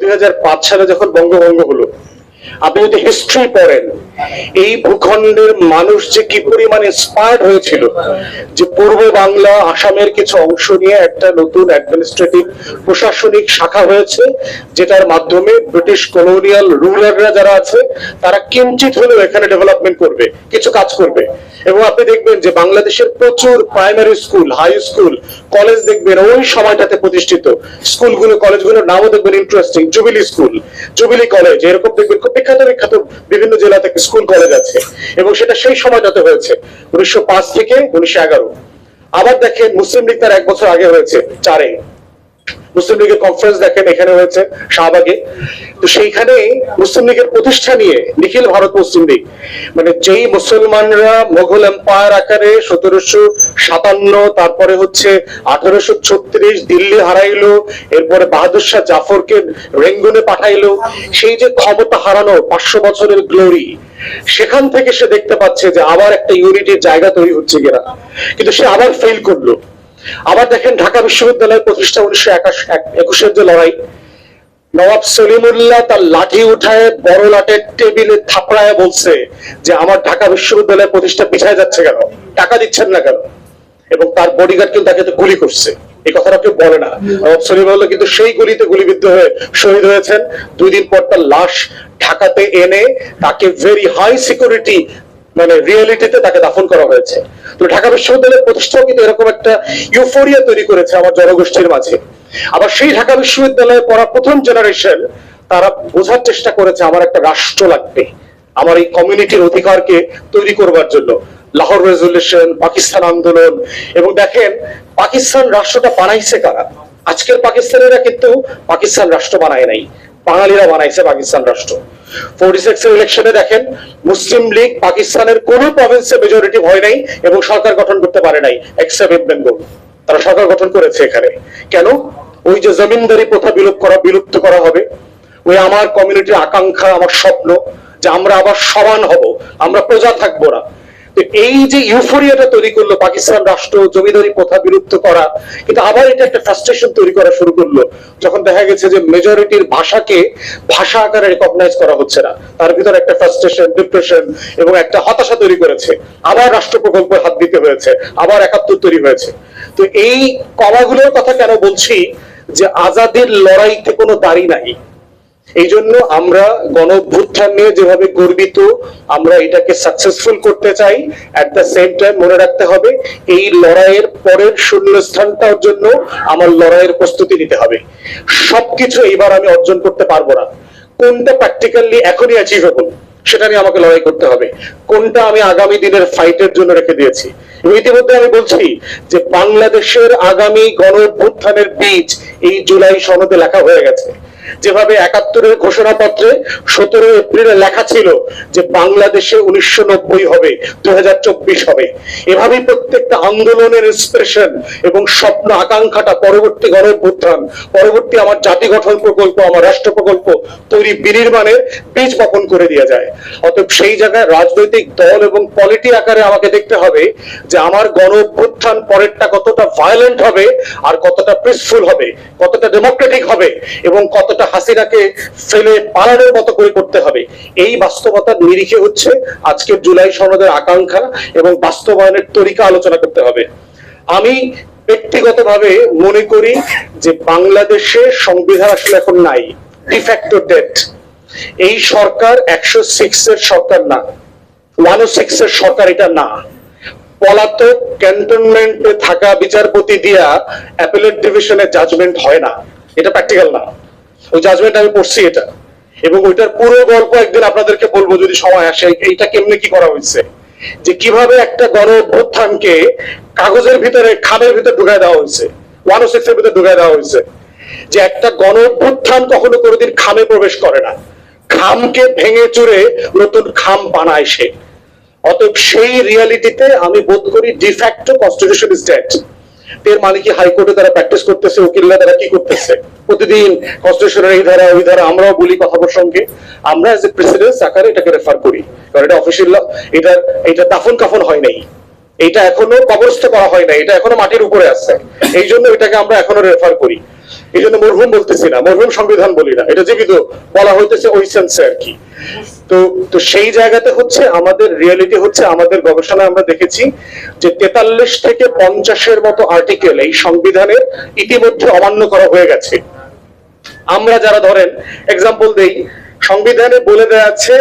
দুই সালে যখন বঙ্গভঙ্গ হলো, আপনি যদি হিস্ট্রি পড়েন, এই ভূখণ্ডের মানুষ যে কি পরিমাণ ইন্সপায়ার্ড হয়েছিল, যে পূর্ব বাংলা, আসামের কিছু অংশ নিয়ে একটা নতুন অ্যাডমিনিস্ট্রেটিভ প্রশাসনিক শাখা হয়েছে, যেটার মাধ্যমে ব্রিটিশ কলোনিয়াল রুলাররা যারা আছে, তারা কিঞ্চিত হলেও এখানে ডেভেলপমেন্ট করবে, কিছু কাজ করবে। এবং আপনি দেখবেন যে বাংলাদেশের প্রচুর primary school high school college দেখবেন ওই সময়টাতে প্রতিষ্ঠিত। স্কুলগুলো, কলেজগুলোর নামও দেখবেন interesting jubilee school jubilee college এরকম দেখবেন খুব বিখ্যাত বিখ্যাত বিভিন্ন জেলাতে স্কুল কলেজ আছে এবং সেটা সেই সময়টাতে হয়েছে, উনিশশো পাঁচ থেকে উনিশশো এগারো। আবার দেখেন মুসলিম লীগ তার এক বছর আগে হয়েছে, চারে। মুসলিম লীগের কনফারেন্স দেখেন, এখানে হয়েছে শাহবাগে। তো সেইখানে মুসলিম লীগের প্রতিষ্ঠা নিয়ে নিখিল ভারত মুসলিম লীগ মানে যেই মুসলমানরা মোগল এম্পায়ার আকারে সতেরোশো সাতান্ন, তারপরে হচ্ছে আঠারোশো ছত্রিশ দিল্লি হারাইলো, এরপরে বাহাদুর শাহ জাফরকে রেঙ্গুনে পাঠাইলো, সেই যে ক্ষমতা হারানো পাঁচশো বছরের গ্লোরি সেখান থেকে সে দেখতে পাচ্ছে যে আবার একটা ইউনিটির জায়গা তৈরি হচ্ছে কিনা কিন্তু সে আবার ফেল করল। আবার দেখেন ঢাকা বিশ্ববিদ্যালয়ের প্রতিষ্ঠা উনিশশো একুশের যে লড়াই নবাব সলিমুল্লাহ তার লাঠি উঠায় বড় লাটের টেবিলে থাপড়ায় বলছে যে, আমার ঢাকা বিশ্ববিদ্যালয়ের প্রতিষ্ঠা পিছায় যাচ্ছে কেন? টাকা দিচ্ছেন না কেন? এবং তার বডিগার্ড কিন্তু তাকে গুলি করছে। এই কথাটা কেউ বলে না। নবাব সলিমুল্লাহ কিন্তু সেই গুলিতে গুলিবিদ্ধ হয়ে শহীদ হয়েছেন। দুই দিন পর তার লাশ ঢাকাতে এনে তাকে ভেরি হাই সিকিউরিটি মানে রিয়েলিটিতে তাকে দাফন করা হয়েছে। তো ঢাকা বিশ্ববিদ্যালয়ের প্রতিষ্ঠাও কিন্তু এরকম একটা ইউফোরিয়া তৈরি করেছে আমার জনগোষ্ঠীর মাঝে। আবার সেই ঢাকা বিশ্ববিদ্যালয়ে পড়া প্রথম জেনারেশন তারা বোঝার চেষ্টা করেছে, আমার একটা রাষ্ট্র লাগবে। আমার এই কমিউনিটির অধিকারকে তৈরি করবার জন্য। লাহোর রেজলিউশন পাকিস্তান আন্দোলন, এবং দেখেন, পাকিস্তান রাষ্ট্রটা বানাইছে কারা? আজকের পাকিস্তানিরা কিন্তু পাকিস্তান রাষ্ট্র বানায় নাই। বাঙালিরা বানাইছে পাকিস্তান রাষ্ট্র। সরকার গঠন করতে পারে নাই বেঙ্গল তারা সরকার গঠন করেছে এখানে। কেন? ওই যে জমিনদারি প্রথা করা, বিলুপ্ত করা হবে, ওই আমার কমিউনিটির আকাঙ্ক্ষা, আমার স্বপ্ন যে আমরা আবার সমান হব, আমরা প্রজা থাকব না। তো এই যে ইউফোরিয়াটা তৈরি করল পাকিস্তান রাষ্ট্র, জমিদারি প্রথা বিলুপ্ত করা, কিন্তু আবার এটা একটা ফ্রাস্ট্রেশন তৈরি করা শুরু করল। যখন দেখা গেছে যে মেজরিটির ভাষাকে ভাষা আকারে রেকগনাইজ করা হচ্ছে না, তার ভিতরে একটা ফ্রাস্ট্রেশন ডিপ্রেশন এবং একটা হতাশা তৈরি করেছে। আবার রাষ্ট্র প্রকল্পে হাত দিতে হয়েছে, আবার একাত্তর তৈরি হয়েছে। তো এই কমাগুলোর কথা কেন বলছি যে আজাদের লড়াইতে কোনো দাড়ি নাই? এই জন্য আমরা গণ নিয়ে যেভাবে গর্বিত, আমরা এটাকে সাকসেসফুল করতে চাই। অ্যাট দ্য সেম টাইম মনে রাখতে হবে, এই লড়াইয়ের পরের শূন্যস্থানটার জন্য আমার লড়াইয়ের প্রস্তুতি নিতে হবে। সবকিছু এইবার আমি অর্জন করতে পারব না। কোনটা প্র্যাকটিক্যালি এখনই অ্যাচিভেবল সেটা নিয়ে আমাকে লড়াই করতে হবে। কোনটা আমি আগামী দিনের ফাইটের জন্য রেখে দিয়েছি? ইতিমধ্যে আমি বলছি যে বাংলাদেশের আগামী গণ বীজ এই জুলাই সনদে লেখা হয়ে গেছে। যেভাবে একাত্তরের ঘোষণাপত্রে সতেরো এপ্রিলে লেখা ছিল যে বাংলাদেশে উনিশশো নব্বই হবে দু হবে। এভাবেই প্রত্যেকটা আন্দোলনের ইন্সপিরেশন এবং স্বপ্ন আকাঙ্ক্ষাটা পরবর্তী গণ অভ্যুত্থান পরবর্তী আমার জাতি গঠন প্রকল্প, আমার রাষ্ট্র প্রকল্প তৈরি বিনির্মাণের বীজ বপন করে দেওয়া যায়। অতএব সেই জায়গায় রাজনৈতিক দল এবং পলিটি আকারে আমাকে দেখতে হবে যে আমার গণ অভ্যুত্থান পরেরটা কতটা ভায়োলেন্ট হবে আর কতটা পিসফুল হবে, কতটা ডেমোক্রেটিক হবে এবং কতটা হাসিনাকে ফেলে পালানোর মতো করে করতে হবে। এই বাস্তবতার নিরিখে হচ্ছে আজকের জুলাই সনদের আকাঙ্ক্ষা এবং বাস্তবায়নের তরিকা আলোচনা করতে হবে। আমি ব্যক্তিগতভাবে মনে করি যে বাংলাদেশে সংবিধান আসলে এখন নাই ডিফ্যাক্টো ডেট এই সরকার একশো সিক্স এর সরকার না ওয়ান সিক্স এর সরকার এটা না। পলাতক ক্যান্টনমেন্টে থাকা বিচারপতি দিয়া অ্যাপেলেট ডিভিশনের জাজমেন্ট হয় না। এটা প্র্যাকটিক্যাল না। ওই জাজমেন্ট আমি পড়ছি এটা। এবং ওইটার পুরো গল্প একদিন আপনাদেরকে বলব যদি সময় আসে, এইটা কেমনে কি করা হয়েছে? যে কীভাবে একটা গণ অভ্যুত্থানকে কাগজের ভিতরে, খামের ভিতরে ঢুকায় দেওয়া হয়েছে ওয়ান সিক্স এর ভিতরে ঢুকায় দেওয়া হয়েছে। যে একটা গণ অভ্যুত্থান কখনো কোনোদিন খামে প্রবেশ করে না। খামকে ভেঙে চুরে নতুন খাম বানায় সে। অতএব সেই রিয়ালিটিতে আমি বোধ করি ডিফ্যাক্টো কনস্টিটিউশন ডেড এর মানে কি হাইকোর্টে তারা প্র্যাকটিস করতেছে, উকিলরা তারা কি করতেছে? প্রতিদিন কনস্টিটিউশনের এই ধারা, ওই ধারা আমরাও বলি কথা প্রসঙ্গে। আমরা এজ এ প্রেসিডেন্স আকারে এটাকে রেফার করি। কারণ এটা অফিসিয়াল এটা এটা দাফন কাফন হয় নাই। এটা এখনও কবরস্থ করা হয় নাই, এটা এখনও মাটির উপরে আছে। এই জন্য এটাকে আমরা এখনও রেফার করি। এই জন্য মরহুম বলতেছি না, মরহুম সংবিধান বলি না। এটা জীবিত বলা হইতেছে ওই সেন্সে আর কি। তো তো সেই জায়গাতে হচ্ছে আমাদের রিয়েলিটি হচ্ছে আমাদের গবেষণায় আমরা দেখেছি যে তেতাল্লিশ থেকে পঞ্চাশের মতো আর্টিকেল এই সংবিধানের ইতিমধ্যে অমান্য করা হয়ে গেছে। আমরা যারা ধরেন এক্সাম্পল দেই, সংবিধানে বলে দেওয়া আছে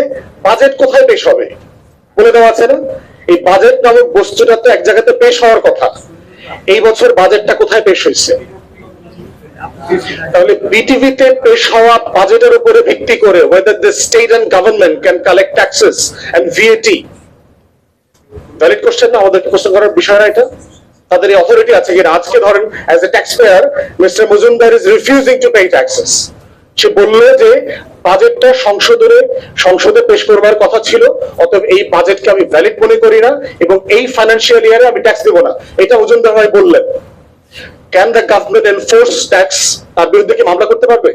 বাজেট কোথায় পেশ হবে? বলে দেওয়া আছে না? এই বাজেট নামক বস্তুটা তো এক জায়গাতে পেশ হওয়ার কথা। এই বছর বাজেটটা কোথায় পেশ হয়েছে? তাহলে বিটিভিতে পেশ হওয়া বাজেটের উপরে ভিত্তি করে whether the state and government can collect taxes and VAT valid question না? আমাদের কোশ্চেন করার বিষয় না এটা। তাদের এই অথরিটি আছে। কিনা আজকে ধরেন as a tax payer mister Majumdar is refusing to pay taxes সে বলল যে বাজেটটা সংসদে সংসদে পেশ করবার কথা ছিল, অতএব এই বাজেটকে আমি ভ্যালিড মনে করি না, এবং এই ফাইন্যান্সিয়াল ইয়ারে আমি ট্যাক্স দেবো না। এটা মজুমদার ভাই বললেন। Can the government enforce tax তার বিরুদ্ধে কি মামলা করতে পারবে?